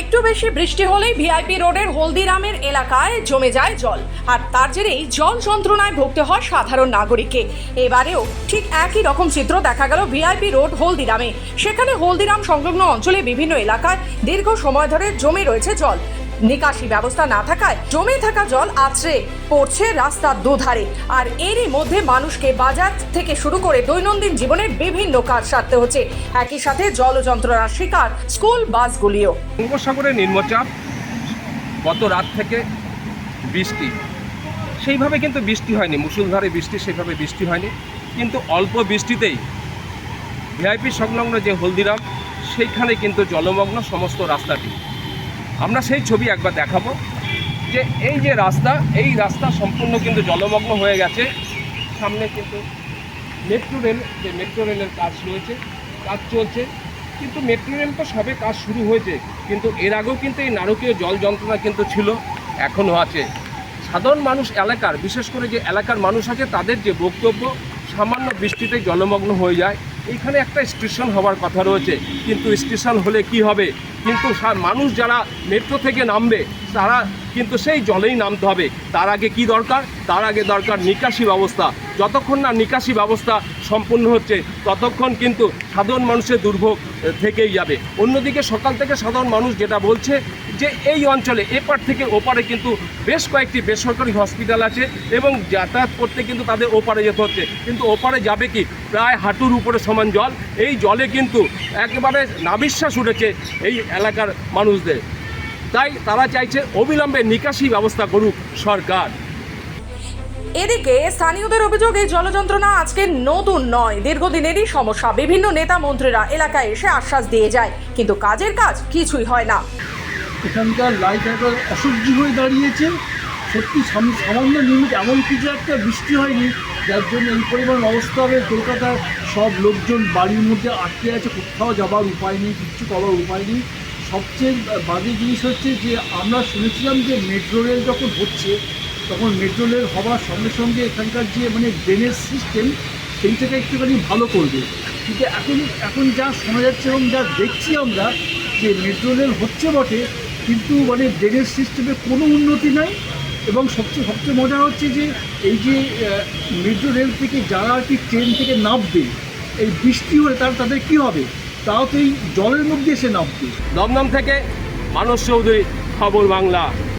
একটু বেশি বৃষ্টি হলেই ভিআইপি রোডের হলদিরামের এলাকায় জমে যায় জল। আর তার জেরেই জল যন্ত্রণায় ভুগতে হয় সাধারণ নাগরিককে। এবারেও ঠিক একই রকম চিত্র দেখা গেল ভিআইপি রোড হলদিরামে। সেখানে হলদিরাম সংলগ্ন অঞ্চলে বিভিন্ন এলাকায় দীর্ঘ সময় ধরে জমে রয়েছে জল। নিকাশি ব্যবস্থা না থাকায় জমে থাকা জল আছড়ে পড়ছে রাস্তার দুধারে। আর এরই মধ্যে মানুষকে বাজার থেকে শুরু করে দৈনন্দিন জীবনের বিভিন্ন কাজ সারতে হচ্ছে। একই সাথে জল যন্ত্রণার শিকার স্কুল বাসগুলিও। বঙ্গোপসাগরে নিম্নচাপ, গত রাত থেকে বৃষ্টি। সেইভাবে কিন্তু বৃষ্টি হয়নি, মুসুলধারে বৃষ্টি সেইভাবে বৃষ্টি হয়নি। কিন্তু অল্প বৃষ্টিতেই ভিআইপি সংলগ্ন যে হলদিরাম, সেইখানে কিন্তু জলমগ্ন সমস্ত রাস্তাটি। আমরা সেই ছবি একবার দেখাবো যে এই যে রাস্তা, এই রাস্তা সম্পূর্ণ কিন্তু জলমগ্ন হয়ে গেছে। সামনে কিন্তু মেট্রো রেল, যে মেট্রো রেলের কাজ রয়েছে, কাজ চলছে। কিন্তু মেট্রো রেল তো সবে কাজ শুরু হয়েছে, কিন্তু এর আগেও কিন্তু এই নারকীয় জল যন্ত্রণা কিন্তু ছিল, এখনও আছে। সাধারণ মানুষ এলাকার, বিশেষ করে যে এলাকার মানুষ আছে, তাদের যে বক্তব্য, সামান্য বৃষ্টিতে জলমগ্ন হয়ে যায়। এইখানে একটা স্টেশন হওয়ার কথা রয়েছে, কিন্তু স্টেশন হলে কি হবে? কিন্তু মানুষ যারা মেট্রো থেকে নামবে, তারা কিন্তু সেই জলেই নামতে হবে। তার আগে কি দরকার? তার আগে দরকার নিকাশি ব্যবস্থা। যতক্ষণ না নিকাশি ব্যবস্থা সম্পূর্ণ হচ্ছে, ততক্ষণ কিন্তু সাধারণ মানুষের দুর্ভোগ থেকেই যাবে। অন্যদিকে সকাল থেকে সাধারণ মানুষ যেটা বলছে যে, এই অঞ্চলে এপার থেকে ওপারে কিন্তু বেশ কয়েকটি বেসরকারি হসপিটাল আছে এবং যাতায়াত করতে কিন্তু তাদের ওপারে যেতে হচ্ছে। কিন্তু ওপারে যাবে কি? প্রায় হাঁটুর উপরে সমান জল। এই জলে কিন্তু একেবারে নাবিশ্বাস উঠেছে এই এলাকার মানুষদের। তাই তারা চাইছে অবিলম্বে নিকাশি ব্যবস্থা করুক সরকার। এদিকে স্থানীয়দের অভিযোগে এই জলযন্ত্রণা আজকে নতুন নয়। দীর্ঘদিনেরই সমস্যা। বিভিন্ন নেতা মন্ত্রীরা এলাকায় এসে আশ্বাস দিয়ে যায় কিন্তু কাজের কাজ কিছুই হয় না। এখানকার লাইট একবার অসহ্য হয়ে দাঁড়িয়েছে। সত্যি সাম- সামান্য নিমিট এমন কিছু একটা বৃষ্টি হয়নি যার জন্য এই পরিমাণ অবস্থা হবে। কলকাতার সব লোকজন বাড়ির মধ্যে আটকে আছে কোথাও যাবার উপায় নেই কিচ্ছু করার উপায় নেই। সবচেয়ে বাজে জিনিস হচ্ছে যে, আমরা শুনেছিলাম যে মেট্রো রেল যখন হচ্ছে, তখন মেট্রো রেল হওয়ার সঙ্গে সঙ্গে এখানকার যে মানে ড্রেনেজ সিস্টেম সেইটাকে একটুখানি ভালো করবে। কিন্তু এখন এখন যা শোনা যাচ্ছে এবং যা দেখছি আমরা, যে মেট্রো রেল হচ্ছে বটে, কিন্তু মানে ড্রেনেজ সিস্টেমে কোনো উন্নতি নাই। এবং সবচেয়ে সবচেয়ে মজা হচ্ছে যে, এই যে মেট্রো রেল থেকে যারা আর কি ট্রেন থেকে নামবে, এই বৃষ্টি হলে তার, তাদের কী হবে? তাও তো এই জলের মধ্যে এসে নামবে দমদম থেকে মানস চৌধুরী খবর বাংলা।